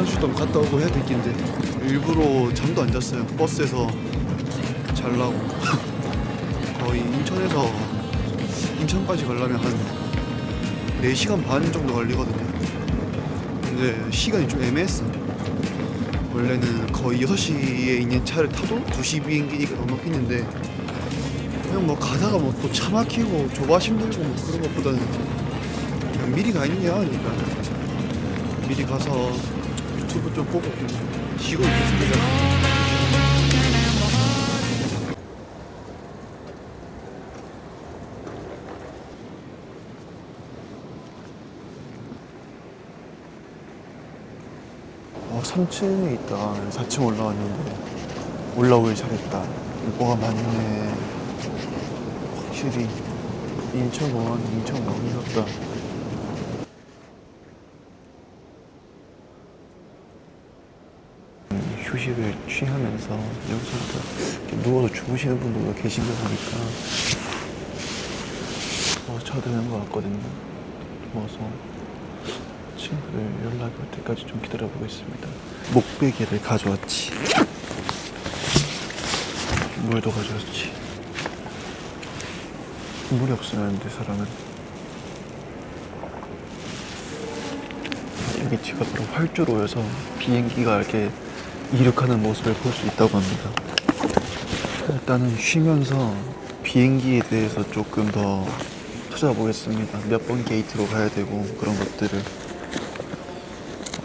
한번 갔다 오고 해야 될 긴데. 일부러 잠도 안 잤어요. 버스에서 잘라고. 거의 인천에서 인천까지 가려면 한 4시간 반 정도 걸리거든요. 근데 시간이 좀 애매했어. 원래는 거의 6시에 있는 차를 타도 2시 비행기니까 넉넉했는데 그냥 뭐 가다가 뭐 또 차 막히고 조바 힘들고 뭐 그런 것보다는 그냥 미리 가게 나으니까. 미리 가서 유튜브 좀 보고 좀 쉬고 있겠습니다. 어, 3층에 있다. 4층 올라왔는데 올라오길 잘했다. 뭐가 많네. 확실히 인천공항, 인천공항이었다. 휴식을 취하면서 여기서부터 누워서 주무시는 분들도 계신 거 보니까 어, 쳐드는 것 같거든요. 누워서 친구들 연락이 올 때까지 좀 기다려 보겠습니다. 목베개를 가져왔지. 물도 가져왔지. 물이 없으면 안 돼, 사람은. 여기 뒤가 바로 활주로여서 비행기가 이렇게 이륙하는 모습을 볼 수 있다고 합니다. 일단은 쉬면서 비행기에 대해서 조금 더 찾아보겠습니다. 몇 번 게이트로 가야 되고 그런 것들을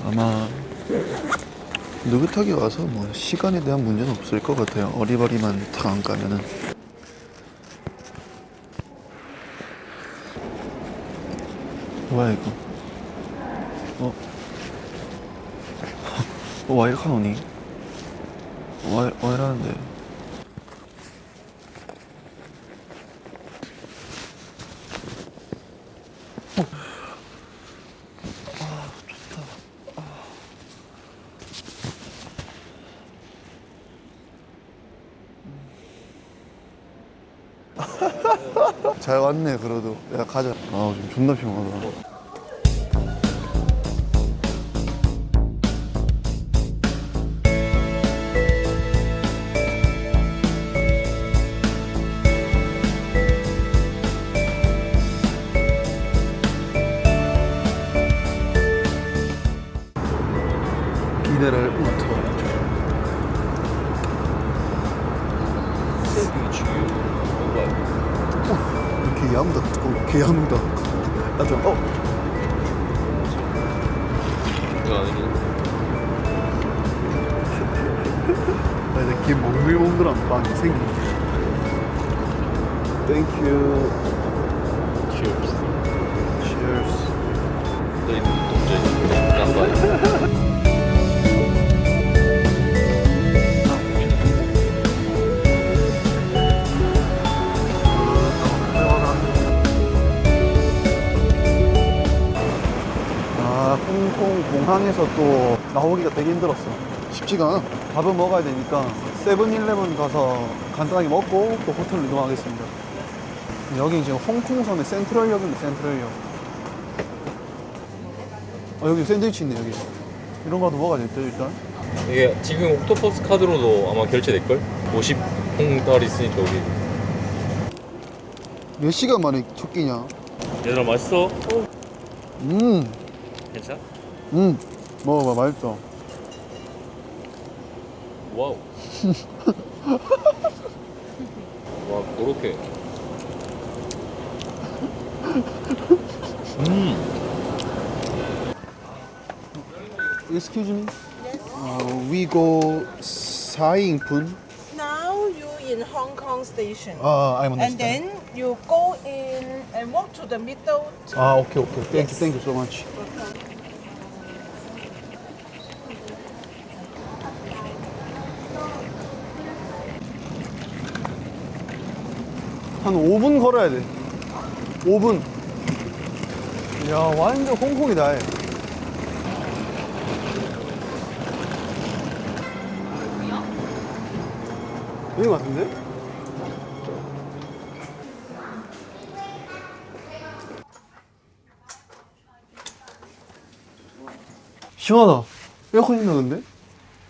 아마 느긋하게 와서 뭐 시간에 대한 문제는 없을 것 같아요. 어리버리만 탁안 가면은. 뭐야 이거? 어? 어, 와 이렇게 하노니? 와, 와 이러는데. 잘 왔네 그래도. 야 가자. 아 지금 존나 피곤하다 미네랄 우터 어, 개 야무다 어, 나도 어? 나 이제 개 몽글몽글한 빵이 생긴 cheers 공항에서 또 나오기가 되게 힘들었어. 쉽지가 않아. 밥은 먹어야 되니까 세븐일레븐 가서 간단하게 먹고 또 호텔로 이동하겠습니다. 여기 지금 홍콩섬의 센트럴역입니다 센트럴역. 아 여기 샌드위치 있네 여기. 이런 거도 먹어야겠죠 일단. 이게 지금 옥토퍼스 카드로도 아마 결제될걸? 50 홍달 있으니까 우리 몇 시간 만에 첫 끼냐? 얘들아 맛있어? 음, 괜찮아? 음 먹어봐 맛있어 와우 와 그렇게 음 Excuse me uh, we go 4인분 Now you in Hong Kong station. 아 I'm and understand then you go in and walk to the middle. 아 오케이 오케이 땡큐 Yes. 땡큐 so much 한 5분 걸어야 돼 5분 야 완전 홍콩이다 얘. 여기 같은데? 시원하다 에어컨 있나 근데?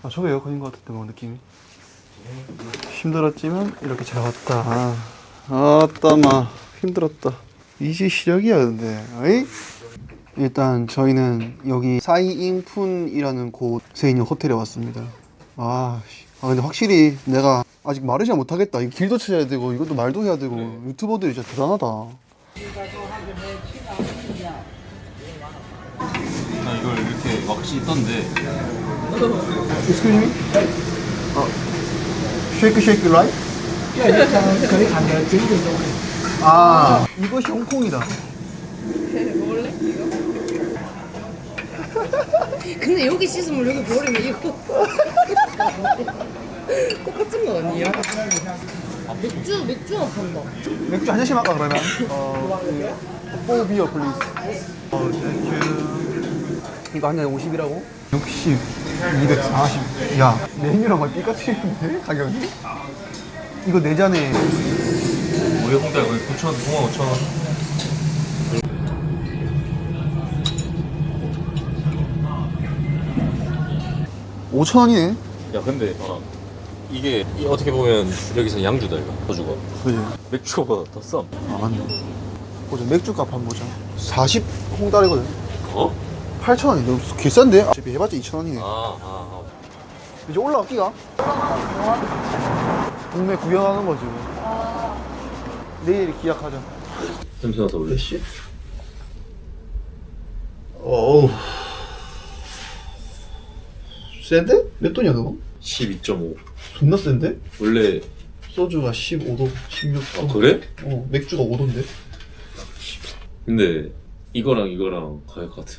아 저게 에어컨인 것 같은데 뭐 느낌이 힘들었지만 이렇게 잘 왔다 아따 마. 힘들었다. 이제 시작이야 근데. 어이? 일단 저희는 여기 사이잉푼이라는 곳에 있는 호텔에 왔습니다. 아, 씨. 아 근데 확실히 내가 아직 말을 잘 못하겠다. 이 길도 찾아야 되고 이것도 말도 해야 되고. 유튜버들이 진짜 대단하다. 나 이걸 이렇게 왁시 있던데. Excuse me? 어, shake shake right? 아, 이것이 홍콩이다. 근데 여기 씻으면 여기 버리면 이거 똑같은 거 아니야? 맥주 맥주만 판다. 맥주 한 잔씩 할까 그러면? 어, four beer please. 어, 땡큐. 이거 한 잔에 50이라고? 60, 240. 야, 메뉴랑 거의 똑같은데 가격이? 이거 네 잔에 우리 홍대 9천 9만 5천 원 5천 원이네. 야 근데 어, 이게 이 어떻게 보면 여기서 양주다 이거 소주가 그지? 맥주보다 더 쌈. 아, 맞네. 보자, 맥주 값 한번 보자. 40 홍달이거든. 어? 8천 원이 너무 비싼데? 어차피 해봤자 2천 원이네. 아, 아, 아. 이제 올라갈기가? 동네 구경하는 거지 뭐. 내일 기약하자. 냄새 나서 원래 씨? 어우. 센데? 몇 돈이야 그거? 12.5 존나 센데? 원래 소주가 15도, 16도. 아, 그래? 어, 맥주가 5도인데? 근데 이거랑 이거랑 가격 같아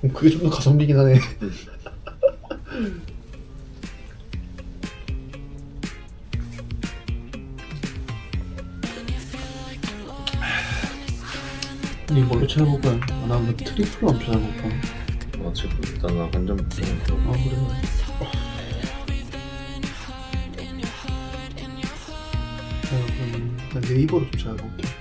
그럼 그게 좀 더 가성비긴 하네. 니 뭘로 찾아볼 거야? 아, 나뭐 트리플로 한번 찾아볼 거야. 아 지금 일단 나 한점 아 그래. 자 그럼 나 네이버로 좀 찾아볼게.